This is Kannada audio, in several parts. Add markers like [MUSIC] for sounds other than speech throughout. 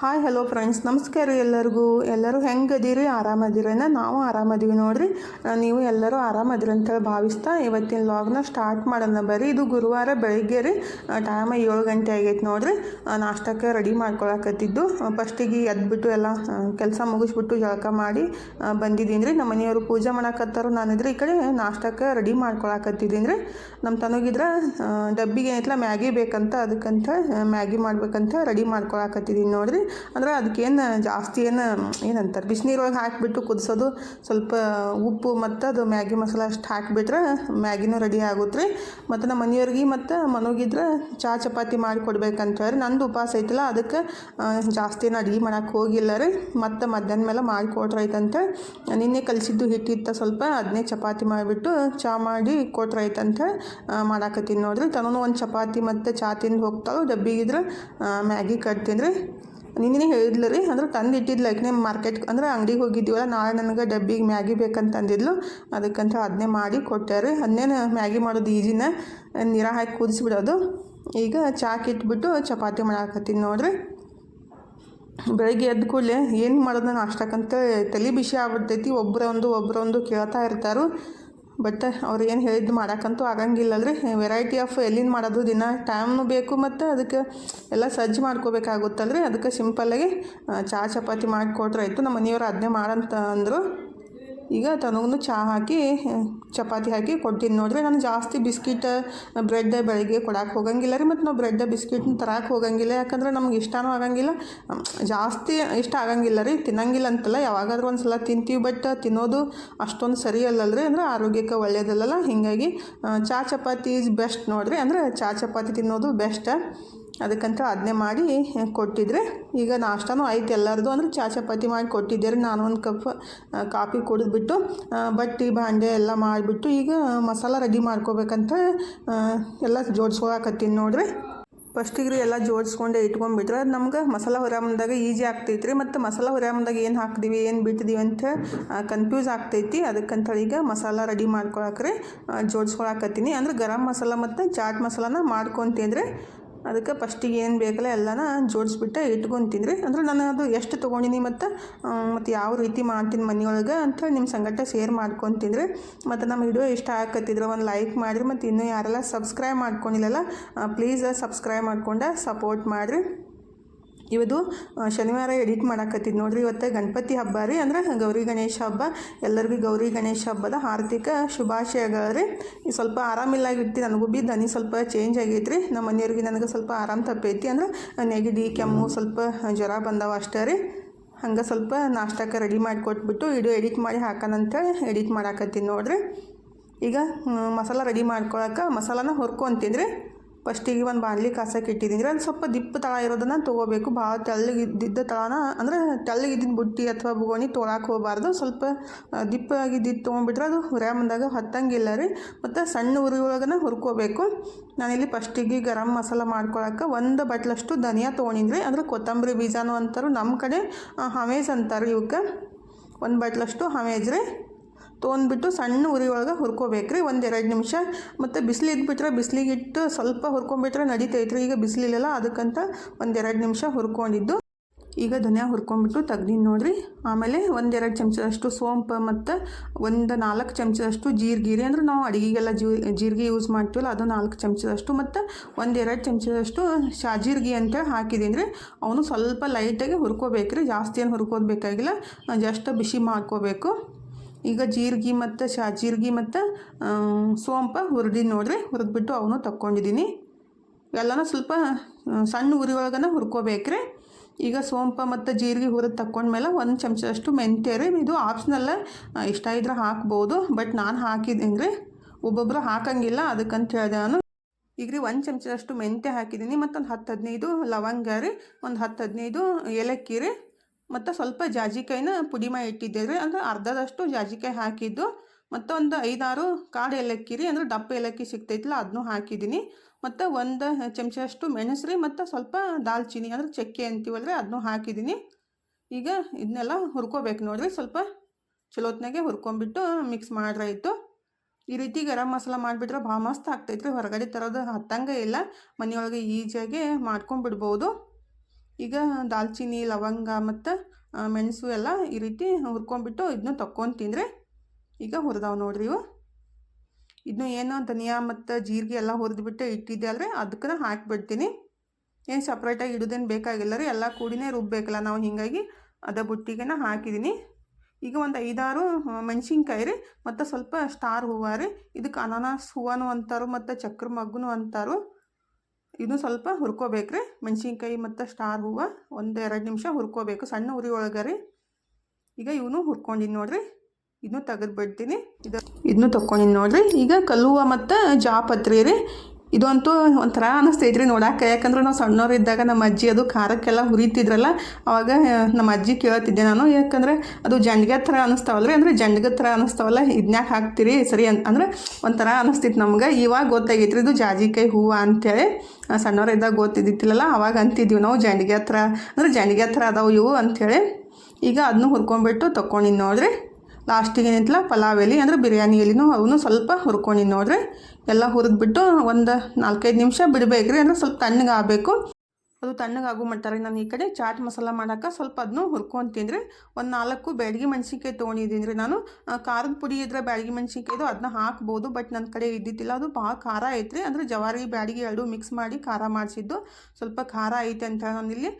ಹಾಯ್ ಹಲೋ ಫ್ರೆಂಡ್ಸ್ ನಮಸ್ಕಾರ ರೀ ಎಲ್ಲರಿಗೂ. ಎಲ್ಲರೂ ಹೆಂಗೆ ಅದೀರಿ ಆರಾಮದಿರೇನ ನಾವು ಆರಾಮದೀವಿ ನೋಡ್ರಿ. ನೀವು ಎಲ್ಲರೂ ಆರಾಮದಿರಿ ಅಂತೇಳಿ ಭಾವಿಸ್ತಾ ಇವತ್ತಿನ ಲಾಗ್ನ ಸ್ಟಾರ್ಟ್ ಮಾಡೋಣ ಬರ್ರಿ. ಇದು ಗುರುವಾರ ಬೆಳಿಗ್ಗೆ ರೀ. ಟೈಮ್ ಏಳು ಗಂಟೆ ಆಗೈತೆ ನೋಡ್ರಿ. ನಾಷ್ಟಕ್ಕೆ ರೆಡಿ ಮಾಡ್ಕೊಳಕತ್ತಿದ್ದು. ಫಸ್ಟಿಗೆ ಎದ್ಬಿಟ್ಟು ಎಲ್ಲ ಕೆಲಸ ಮುಗಿಸ್ಬಿಟ್ಟು ಜಳಕ ಮಾಡಿ ಬಂದಿದ್ದೀನಿ ರೀ. ನಮ್ಮ ಮನೆಯವರು ಪೂಜೆ ಮಾಡಕತ್ತಾರು ನಾನಿದ್ರೆ ಈ ಕಡೆ ನಾಷ್ಟಕ್ಕೆ ರೆಡಿ ಮಾಡ್ಕೊಳಕತ್ತಿದ್ದೀನಿ ರೀ. ನಮ್ಮ ತನಗಿದ್ರೆ ಡಬ್ಬಿಗೆ ಏನೈತಲ್ಲ ಮ್ಯಾಗಿ ಬೇಕಂತ, ಅದಕ್ಕಂತ ಮ್ಯಾಗಿ ಮಾಡ್ಬೇಕಂತ ರೆಡಿ ಮಾಡ್ಕೊಳಕತ್ತಿದ್ದೀನಿ ನೋಡ್ರಿ. ಅಂದ್ರೆ ಅದಕ್ಕೇನು ಜಾಸ್ತಿ ಏನು, ಏನಂತಾರೆ, ಬಿಸಿನೀರೊಳಗೆ ಹಾಕಿಬಿಟ್ಟು ಕುದಿಸೋದು ಸ್ವಲ್ಪ ಉಪ್ಪು ಮತ್ತು ಅದು ಮ್ಯಾಗಿ ಮಸಾಲ ಅಷ್ಟು ಹಾಕಿಬಿಟ್ರೆ ಮ್ಯಾಗಿನೂ ರೆಡಿ ಆಗುತ್ತೆ ರೀ. ಮತ್ತು ನಮ್ಮ ಮನೆಯವ್ರಿಗೆ ಮತ್ತು ಮನೋಗಿದ್ರೆ ಚಹಾ ಚಪಾತಿ ಮಾಡಿ ಕೊಡ್ಬೇಕಂತ ಹೇಳಿ ನಂದು ಉಪವಾಸ ಐತಲ್ಲ, ಅದಕ್ಕೆ ಜಾಸ್ತಿ ಏನು ಅಡುಗೆ ಮಾಡೋಕ್ಕೆ ಹೋಗಿಲ್ಲ ರೀ. ಮತ್ತು ಮಧ್ಯಾಹ್ನ ಮೇಲೆ ಮಾಡಿ ಕೊಟ್ರೈತಂತ ನಿನ್ನೆ ಕಲಿಸಿದ್ದು ಹಿಟ್ಟಿತ್ತ ಸ್ವಲ್ಪ, ಅದನ್ನೇ ಚಪಾತಿ ಮಾಡಿಬಿಟ್ಟು ಚಹಾ ಮಾಡಿ ಕೊಟ್ರೈತಂತ ಮಾಡಾಕತ್ತೀನಿ ನೋಡ್ರಿ. ತನೂ ಒಂದು ಚಪಾತಿ ಮತ್ತು ಚಹಾ ತಿಂದು ಹೋಗ್ತಾಳು, ಡಬ್ಬಿಗಿದ್ರೆ ಮ್ಯಾಗಿ ಕಟ್ತೀನಿ ರೀ. ನಿನ್ನೆ ಹೇಳಿದ್ಲು ರೀ, ಅಂದ್ರೆ ತಂದು ಇಟ್ಟಿದ್ಲು ಯಾಕೆ ಮಾರ್ಕೆಟ್ ಅಂದ್ರೆ ಅಂಗಡಿಗೆ ಹೋಗಿದ್ದೀವಲ್ಲ, ನಾಳೆ ನನಗೆ ಡಬ್ಬಿಗೆ ಮ್ಯಾಗಿ ಬೇಕಂತ ಅಂದಿದ್ಲು ಅದಕ್ಕಂತ ಅದನ್ನೇ ಮಾಡಿ ಕೊಟ್ಟೆ ರೀ. ಅದನ್ನೇನು ಮ್ಯಾಗಿ ಮಾಡೋದು ಈಜಿನ, ನೀರ ಹಾಕಿ ಕುದಿಸ್ಬಿಡೋದು. ಈಗ ಚಾಕ್ ಇಟ್ಬಿಟ್ಟು ಚಪಾತಿ ಮಾಡಾಕತ್ತೀನಿ ನೋಡಿರಿ. ಬೆಳಗ್ಗೆ ಎದ್ದ ಕೂಡಲೇ ಏನು ಮಾಡೋದು ನಾನು ಅಷ್ಟಕ್ಕಂತ ತಲೆ ಬಿಸಿ ಆಗ್ಬಿಡ್ತೈತಿ ಒಬ್ಬರೊಂದು ಒಬ್ಬರೊಂದು ಕೇಳ್ತಾ ಇರ್ತಾರು. ಬಟ್ ಅವ್ರು ಏನು ಹೇಳಿದ್ದು ಮಾಡೋಕ್ಕಂತೂ ಆಗಂಗಿಲ್ಲಲ್ರಿ. ವೆರೈಟಿ ಆಫ್ ಎಲ್ಲಿಂದ ಮಾಡೋದು ದಿನ ಟೈಮ್ನು ಬೇಕು ಮತ್ತು ಅದಕ್ಕೆ ಎಲ್ಲ ಸಜ್ಜು ಮಾಡ್ಕೋಬೇಕಾಗುತ್ತಲ್ರಿ. ಅದಕ್ಕೆ ಸಿಂಪಲ್ಲಾಗಿ ಚಹಾ ಚಪಾತಿ ಮಾಡಿಕೊಟ್ರೆ ಆಯಿತು ನಮ್ಮ ಮನೆಯವ್ರು ಅದನ್ನೇ ಮಾಡಂತ ಅಂದರು ಈಗ ತನಗೂ ಚಹಾ ಹಾಕಿ ಚಪಾತಿ ಹಾಕಿ ಕೊಡ್ತೀನಿ. ನೋಡಿರಿ ನಾನು ಜಾಸ್ತಿ ಬಿಸ್ಕಿಟ್, ಬ್ರೆಡ್ ಬೆಳಗ್ಗೆ ಕೊಡಕ್ಕೆ ಹೋಗಂಗಿಲ್ಲ ರೀ, ಮತ್ತು ನಾವು ಬ್ರೆಡ್ ಬಿಸ್ಕಿಟ್ನ ತರಕ್ಕೆ ಹೋಗಂಗಿಲ್ಲ. ಯಾಕಂದ್ರೆ ನಮ್ಗೆ ಇಷ್ಟನೂ ಆಗಂಗಿಲ್ಲ. ಜಾಸ್ತಿ ಇಷ್ಟ ಆಗಂಗಿಲ್ಲ ರೀ, ತಿನ್ನಂಗಿಲ್ಲ ಅಂತಲ್ಲ, ಯಾವಾಗಾದ್ರೂ ಒಂದು ಸಲ ತಿಂತೀವಿ. ಬಟ್ ತಿನ್ನೋದು ಅಷ್ಟೊಂದು ಸರಿ ಅಲ್ಲಲ್ರಿ, ಅಂದ್ರೆ ಆರೋಗ್ಯಕ್ಕೆ ಒಳ್ಳೆಯದಲ್ಲಲ್ಲ ಹೀಗಾಗಿ ಚಹಾ ಚಪಾತಿ ಈಸ್ ಬೆಸ್ಟ್ ನೋಡಿರಿ. ಅಂದ್ರೆ ಚಹಾ ಚಪಾತಿ ತಿನ್ನೋದು ಬೆಸ್ಟ್. ಅದಕ್ಕಂತ ಅದನ್ನೇ ಮಾಡಿ ಕೊಟ್ಟಿದ್ರೆ ಈಗ ನಾಷ್ಟನೂ ಆಯ್ತು ಎಲ್ಲರದು ಅಂದರೆ ಚಾ ಚಪಾತಿ ಮಾಡಿ ಕೊಟ್ಟಿದ್ದೆ ನಾನು ಒಂದು ಕಪ್ ಕಾಫಿ ಕುಡಿದ್ಬಿಟ್ಟು ಬಟ್ಟೆ, ಭಾಂಡೆ ಎಲ್ಲ ಮಾಡಿಬಿಟ್ಟು ಈಗ ಮಸಾಲ ರೆಡಿ ಮಾಡ್ಕೋಬೇಕಂತ ಎಲ್ಲ ಜೋಡಿಸ್ಕೊಳಕತ್ತೀನಿ ನೋಡ್ರಿ. ಫಸ್ಟಿಗೆ ರೀ ಎಲ್ಲ ಜೋಡಿಸ್ಕೊಂಡೆ ಇಟ್ಕೊಂಡ್ಬಿಟ್ರೆ ಅದು ನಮ್ಗೆ ಮಸಾಲ ಹೊರಾಮದಾಗ ಈಜಿ ಆಗ್ತೈತಿ ರೀ ಮತ್ತು ಮಸಾಲ ಹೊರಾಮದಾಗ ಏನು ಹಾಕ್ತೀವಿ ಏನು ಬಿಟ್ಟಿದ್ದೀವಿ ಅಂತ ಕನ್ಫ್ಯೂಸ್ ಆಗ್ತೈತಿ. ಅದಕ್ಕಂಥೇಳಿ ಈಗ ಮಸಾಲ ರೆಡಿ ಮಾಡ್ಕೊಳಕ್ರಿ ಜೋಡಿಸ್ಕೊಳಕತ್ತೀನಿ. ಅಂದ್ರೆ ಗರಂ ಮಸಾಲ ಮತ್ತು ಚಾಟ್ ಮಸಾಲಾನ ಮಾಡ್ಕೊತೀನಿ ಅದಕ್ಕೆ ಫಸ್ಟಿಗೆ ಏನು ಬೇಕಲ್ಲ ಎಲ್ಲನ ಜೋಡಿಸ್ಬಿಟ್ಟು ಇಟ್ಕೊತೀನಿ ಅಂದ್ರೆ ನಾನು ಅದು ಎಷ್ಟು ತೊಗೊಂಡಿನಿ ಮತ್ತು ಮತ್ತು ಯಾವ ರೀತಿ ಮಾಡ್ತೀನಿ ಮನೆಯೊಳಗೆ ಅಂತ ನಿಮ್ಮ ಸಂಗಟ ಶೇರ್ ಮಾಡ್ಕೊತೀನಿ ಮತ್ತು ನಮ್ಮ ವಿಡಿಯೋ ಇಷ್ಟ ಆಗತ್ತಿದ್ರೆ ಒಂದು ಲೈಕ್ ಮಾಡಿರಿ. ಮತ್ತು ಇನ್ನೂ ಯಾರೆಲ್ಲ ಸಬ್ಸ್ಕ್ರೈಬ್ ಮಾಡ್ಕೊಂಡಿಲ್ಲಲ್ಲ ಪ್ಲೀಸ್ ಸಬ್ಸ್ಕ್ರೈಬ್ ಮಾಡ್ಕೊಂಡು ಸಪೋರ್ಟ್ ಮಾಡಿರಿ. ಇವತ್ತು ಶನಿವಾರ ಎಡಿಟ್ ಮಾಡಾಕತ್ತಿದ್ದು ನೋಡ್ರಿ, ಇವತ್ತು ಗಣಪತಿ ಹಬ್ಬ ರೀ, ಅಂದ್ರೆ ಗೌರಿ ಗಣೇಶ ಹಬ್ಬ. ಎಲ್ಲರಿಗೂ ಗೌರಿ ಗಣೇಶ ಹಬ್ಬದ ಹಾರ್ದಿಕ ಶುಭಾಶಯಗಳು ರೀ ಸ್ವಲ್ಪ ಸ್ವಲ್ಪ ಆರಾಮಿಲ್ಲಾಗಿರ್ತಿ ನನಗೂ ಬಿ ದನಿ ಸ್ವಲ್ಪ ಚೇಂಜ್ ಆಗೈತೆ ರೀ. ನಮ್ಮ ಮನೆಯವ್ರಿಗೆ ನನಗೆ ಸ್ವಲ್ಪ ಆರಾಮ್ ತಪ್ಪೈತಿ, ಅಂದ್ರೆ ನೆಗಡಿ, ಕೆಮ್ಮು ಸ್ವಲ್ಪ ಜ್ವರ ಬಂದವ ಅಷ್ಟೇ ರೀ. ಹಂಗೆ ಸ್ವಲ್ಪ ನಾಷ್ಟಕ್ಕೆ ರೆಡಿ ಮಾಡಿ ಕೊಟ್ಬಿಟ್ಟು ವಿಡಿಯೋ ಎಡಿಟ್ ಮಾಡಿ ಹಾಕೋಣಂತೇಳಿ ಎಡಿಟ್ ಮಾಡಾಕತ್ತೀನಿ ನೋಡ್ರಿ. ಈಗ ಮಸಾಲ ರೆಡಿ ಮಾಡ್ಕೊಳಕ್ಕೆ ಮಸಾಲಾನ ಹುರ್ಕೊಂತೀನಿ ರೀ ಫಸ್ಟಿಗೆ ಒಂದು ಬಾಣಲಿ ಕಾಸಕ್ಕೆ ಇಟ್ಟಿದ್ದೀನಿ. ಅದು ಸ್ವಲ್ಪ ದಿಪ್ಪ ತಳ ಇರೋದನ್ನು ತೊಗೋಬೇಕು. ಭಾಳ ತೆಳ್ಳಗಿದ್ದಿದ್ದ ತಳನ, ಅಂದರೆ ತೆಳ್ಳಗಿದ್ದಿದ್ದ ಬುಟ್ಟಿ ಅಥವಾ ಬುಗೋಣಿ ತೊಗೊಳಕ್ಕೆ ಹೋಗಬಾರ್ದು. ಸ್ವಲ್ಪ ದಿಪ್ಪ ದಿಪ್ಪಾಗಿದ್ದಿದ್ದು ತೊಗೊಂಡ್ಬಿಟ್ರೆ ಅದು ಹುರ್ಯಾಂಬಂದಾಗ ಹತ್ತಂಗಿಲ್ಲ ರೀ. ಮತ್ತು ಸಣ್ಣ ಉರಿ ಒಳಗನ ಹುರ್ಕೋಬೇಕು. ನಾನಿಲ್ಲಿ ಫಸ್ಟಿಗೆ ಗರಂ ಮಸಾಲ ಮಾಡ್ಕೊಳಕ್ಕೆ ಒಂದು ಬಟ್ಲಷ್ಟು ಧನಿಯಾ ರೀ. ಅಂದ್ರೆ ಕೊತ್ತಂಬರಿ ಬೀಜನೂ ಅಂತಾರೆ ನಮ್ಮ ಕಡೆ ಹಮೇಜ್ ಅಂತಾರೆ ಇವಕ್ಕೆ ಒಂದು ಬಟ್ಲಷ್ಟು ಹಮೇಜ್ ರೀ. ತೊಗೊಂಡ್ಬಿಟ್ಟು ಸಣ್ಣ ಉರಿ ಒಳಗೆ ಹುರ್ಕೋಬೇಕ್ರಿ. ಒಂದು ಎರಡು ನಿಮಿಷ. ಮತ್ತು ಬಿಸಿಲು ಇದ್ಬಿಟ್ರೆ ಬಿಸಿಲಿಗೆ ಇಟ್ಟು ಸ್ವಲ್ಪ ಹುರ್ಕೊಂಬಿಟ್ರೆ ನಡೀತೈತ್ರಿ. ಈಗ ಬಿಸಿಲಿಲ್ಲ ಅದಕ್ಕಂತ ಒಂದು ಎರಡು ನಿಮಿಷ ಹುರ್ಕೊಂಡಿದ್ದು. ಈಗ ಧನಿಯಾ ಹುರ್ಕೊಂಬಿಟ್ಟು ತೆಗ್ದೀನಿ ನೋಡಿರಿ. ಆಮೇಲೆ ಒಂದೆರಡು ಚಮಚದಷ್ಟು ಸೋಂಪು ಮತ್ತು ಒಂದು ನಾಲ್ಕು ಚಮಚದಷ್ಟು ಜೀರಿಗೆ ಅಂದ್ರೆ ನಾವು ಅಡುಗೆಗೆಲ್ಲ ಜೀರಿಗೆ ಯೂಸ್ ಮಾಡ್ತೀವಲ್ಲ, ಅದು ನಾಲ್ಕು ಚಮಚದಷ್ಟು ಮತ್ತು ಒಂದೆರಡು ಚಮಚದಷ್ಟು ಶಾಜೀರಿಗೆ ಅಂತೇಳಿ ಹಾಕಿದ್ದೀನಿ ರೀ ಅವನು ಸ್ವಲ್ಪ ಲೈಟಾಗಿ ಹುರ್ಕೋಬೇಕ್ರಿ. ಜಾಸ್ತಿ ಏನು ಹುರ್ಕೋದು ಬೇಕಾಗಿಲ್ಲ. ಜಸ್ಟ್ ಬಿಸಿ ಮಾಡ್ಕೋಬೇಕು. ಈಗ ಜೀರಿಗೆ ಮತ್ತು ಶಾ, ಜೀರಿಗೆ ಮತ್ತು ಸೋಂಪ ಹುರಿದಿ ನೋಡ್ರಿ, ಹುರಿದ್ಬಿಟ್ಟು ಅವನು ತಕ್ಕೊಂಡಿದ್ದೀನಿ ಎಲ್ಲನೂ ಸ್ವಲ್ಪ ಸಣ್ಣ ಉರಿ ಒಳಗನ ಹುರ್ಕೋಬೇಕ್ರಿ. ಈಗ ಸೋಂಪ ಮತ್ತು ಜೀರಿಗೆ ಹುರಿದು ತಕ್ಕೊಂಡ್ಮೇಲೆ ಒಂದು ಚಮಚದಷ್ಟು ಮೆಂತ್ಯ ರೀ, ಇದು ಆಪ್ಷನಲ್ಲ ಇಷ್ಟ ಇದ್ರೆ ಹಾಕ್ಬೋದು ಬಟ್ ನಾನು ಹಾಕಿದ್ದೀನಿ ರೀ ಒಬ್ಬೊಬ್ಬರು ಹಾಕಂಗಿಲ್ಲ, ಅದಕ್ಕಂತ ಹೇಳಿದೆ ನಾನು. ಈಗ ರೀ ಒಂದು ಚಮಚದಷ್ಟು ಮೆಂತ್ಯ ಹಾಕಿದ್ದೀನಿ ಮತ್ತು ಒಂದು ಹತ್ತು ಹದಿನೈದು ಲವಂಗ ರೀ, ಒಂದು ಹತ್ತು ಹದಿನೈದು ಏಲಕ್ಕಿ ರೀ ಮತ್ತು ಸ್ವಲ್ಪ ಜಾಜಿಕಾಯಿನ ಪುಡಿ ಮಾಡಿ ಇಟ್ಟಿದ್ದೆ ರೀ ಅಂದರೆ ಅರ್ಧದಷ್ಟು ಜಾಜಿಕಾಯಿ ಹಾಕಿದ್ದು, ಮತ್ತು ಒಂದು ಐದಾರು ಕಾಡು ಏಲಕ್ಕಿ ರೀ, ಅಂದರೆ ದಪ್ಪ ಏಲಕ್ಕಿ ಸಿಗ್ತೈತಿಲ್ಲ ಅದನ್ನೂ ಹಾಕಿದ್ದೀನಿ. ಮತ್ತು ಒಂದು ಚಮಚದಷ್ಟು ಮೆಣಸು ರೀ ಮತ್ತು ಸ್ವಲ್ಪ ದಾಲ್ಚಿನ್ನಿ, ಅಂದರೆ ಚಕ್ಕೆ ಅಂತೀವಲ್ಲ ರೀ ಅದನ್ನೂ ಹಾಕಿದ್ದೀನಿ. ಈಗ ಇದನ್ನೆಲ್ಲ ಹುರ್ಕೋಬೇಕು ನೋಡಿರಿ, ಸ್ವಲ್ಪ ಚಲೋತ್ನಾಗೆ ಹುರ್ಕೊಂಬಿಟ್ಟು ಮಿಕ್ಸ್ ಮಾಡ್ರಾಯಿತು. ಈ ರೀತಿ ಗರಂ ಮಸಾಲ ಮಾಡಿಬಿಟ್ರೆ ಭಾಳ ಮಸ್ತ್ ಆಗ್ತೈತ್ರಿ, ಹೊರಗಡೆ ತರೋದು ಹತ್ತಂಗೆ ಇಲ್ಲ, ಮನೆಯೊಳಗೆ ಈಜಿಯಾಗಿ ಮಾಡ್ಕೊಂಡ್ಬಿಡ್ಬೋದು ಈಗ ದಾಲ್ಚಿನ್ನಿ, ಲವಂಗ ಮತ್ತು ಮೆಣಸು ಎಲ್ಲ ಈ ರೀತಿ ಹುರ್ಕೊಂಡ್ಬಿಟ್ಟು ಇದನ್ನ ತಕ್ಕೊಂಡು ಈಗ ಹುರಿದಾವೆ ನೋಡ್ರಿ ಇವು. ಇದನ್ನು ಏನು ಧನಿಯಾ ಮತ್ತು ಜೀರಿಗೆ ಎಲ್ಲ ಹುರಿದ್ಬಿಟ್ಟು ಇಟ್ಟಿದ್ದೆ ಅಲ್ರಿ ಅದಕ್ಕೆ ಹಾಕಿಬಿಡ್ತೀನಿ. ಏನು ಸಪ್ರೇಟಾಗಿ ಇಡೋದೇನು ಬೇಕಾಗಿಲ್ಲ ರೀ, ಎಲ್ಲ ಕೂಡಿನೇ ರುಬ್ಬೇಕಲ್ಲ ನಾವು, ಹೀಗಾಗಿ ಅದ ಬುಟ್ಟಿಗೆನ ಹಾಕಿದ್ದೀನಿ ಈಗ ಒಂದು ಐದಾರು ಮೆಣಸಿನ್ಕಾಯಿ ರೀ, ಮತ್ತು ಸ್ವಲ್ಪ ಸ್ಟಾರ್ ಹೂವು ರೀ ಇದಕ್ಕೆ ಅನಾನಸ್ ಹೂವನು ಅಂತಾರು, ಮತ್ತು ಚಕ್ರ ಮಗ್ಗುನು ಅಂತಾರು. ಇದನ್ನು ಸ್ವಲ್ಪ ಹುರ್ಕೋಬೇಕು ರೀ ಮೆಣಸಿನ್ಕಾಯಿ ಮತ್ತು ಸ್ಟಾರ್ ಹೂವು ಒಂದು ಎರಡು ನಿಮಿಷ ಹುರ್ಕೋಬೇಕು. ಸಣ್ಣ ಉರಿ ಒಳಗೆ ರೀ. ಈಗ ಇವನು ಹುರ್ಕೊಂಡಿನಿ ನೋಡಿರಿ. ಇದನ್ನು ತೆಗೆದು ಬಿಡ್ತೀನಿ ಇದು ಇದನ್ನು ತೊಗೊಂಡಿನಿ ನೋಡಿರಿ. ಈಗ ಕಲ್ಲುವ ಮತ್ತು ಜಾಪತ್ರಿ ರೀ. ಇದಂತೂ ಒಂಥರ ಅನ್ನಿಸ್ತೈತ್ರಿ ನೋಡಕ್ಕೆ ಯಾಕಂದ್ರೆ ನಾವು ಸಣ್ಣವ್ರು ಇದ್ದಾಗ ನಮ್ಮ ಅಜ್ಜಿ ಅದು ಖಾರಕ್ಕೆಲ್ಲ ಹುರಿತಿದ್ರಲ್ಲ, ಅವಾಗ ನಮ್ಮ ಅಜ್ಜಿ ಕೇಳ್ತಿದ್ದೆ ನಾನು. ಯಾಕಂದ್ರೆ ಅದು ಜಂಡ್ಗೆ ಥರ ಅನ್ನಿಸ್ತಾವಲ್ಲ ರೀ ಅಂದರೆ ಜಂಡ್ಗೆ ಥರ ಅನ್ನಿಸ್ತಾವಲ್ಲ ಇದನ್ಯಾಕೆ ಹಾಕ್ತೀರಿ ಸರಿ ಅಂತ ಅಂದ್ರೆ ಒಂಥರ ಅನ್ನಿಸ್ತಿತ್ತು ನಮ್ಗೆ. ಇವಾಗ ಗೊತ್ತಾಗೈತ್ರಿ ಇದು ಜಾಜಿಕಾಯಿ ಹೂವು ಅಂತೇಳಿ. ಸಣ್ಣವ್ರು ಇದ್ದಾಗ ಗೊತ್ತಿದ್ದಿತ್ತಿಲ್ಲಲ್ಲ, ಅವಾಗ ಅಂತಿದ್ದೀವಿ ನಾವು ಜಂಡ್ಗೆ ಹತ್ರ. ಅಂದರೆ ಜಂಡ್ಗೆ ಹತ್ರ ಅದಾವು ಇವು ಅಂಥೇಳಿ ಈಗ ಅದನ್ನು ಹುರ್ಕೊಂಡ್ಬಿಟ್ಟು ತೊಗೊಂಡಿನಿ ನೋಡ್ರಿ. ಲಾಸ್ಟಿಗೆ ಏನೈತಲ್ಲ ಪಲಾವ್ ಎಲೆ ಅಂದರೆ ಬಿರಿಯಾನಿ ಎಲೆನೂ ಅವನು ಸ್ವಲ್ಪ ಹುರ್ಕೊಂಡಿನಿ ನೋಡ್ರಿ. ಎಲ್ಲ ಹುರಿದ್ಬಿಟ್ಟು ಒಂದು ನಾಲ್ಕೈದು ನಿಮಿಷ ಬಿಡಬೇಕ್ರಿ ಅಂದರೆ ಸ್ವಲ್ಪ ತಣ್ಣಗೆ ಆಗಬೇಕು. ಅದು ತಣ್ಣಗೆ ಆಗೋ ರೀ. ನಾನು ಈ ಕಡೆ ಚಾಟ್ ಮಸಾಲ ಮಾಡೋಕೆ ಸ್ವಲ್ಪ ಅದನ್ನು ಹುರ್ಕೊತೀನಿ ರೀ ಒಂದು ನಾಲ್ಕು ಬ್ಯಾಡಗಿ ಮೆಣಸಿನ್ಕಾಯಿ ತೊಗೊಂಡಿದ್ದೀನಿ ರೀ ನಾನು. ಖಾರದ ಪುಡಿ ಇದ್ರೆ ಬ್ಯಾಡಗಿ ಮೆಣಸಿನ್ಕಾಯಿದು ಅದನ್ನ ಹಾಕ್ಬೋದು, ಬಟ್ ನನ್ನ ಕಡೆ ಇದ್ದಿದ್ದಿಲ್ಲ. ಅದು ಭಾಳ ಖಾರ ಐತ್ರಿ. ಅಂದರೆ ಜವಾರಿ, ಬ್ಯಾಡಗಿ ಎರಡು ಮಿಕ್ಸ್ ಮಾಡಿ ಖಾರ ಮಾಡಿಸಿದ್ದು. ಸ್ವಲ್ಪ ಖಾರ ಐತೆ ಅಂತ ನಾನಿಲ್ಲಿ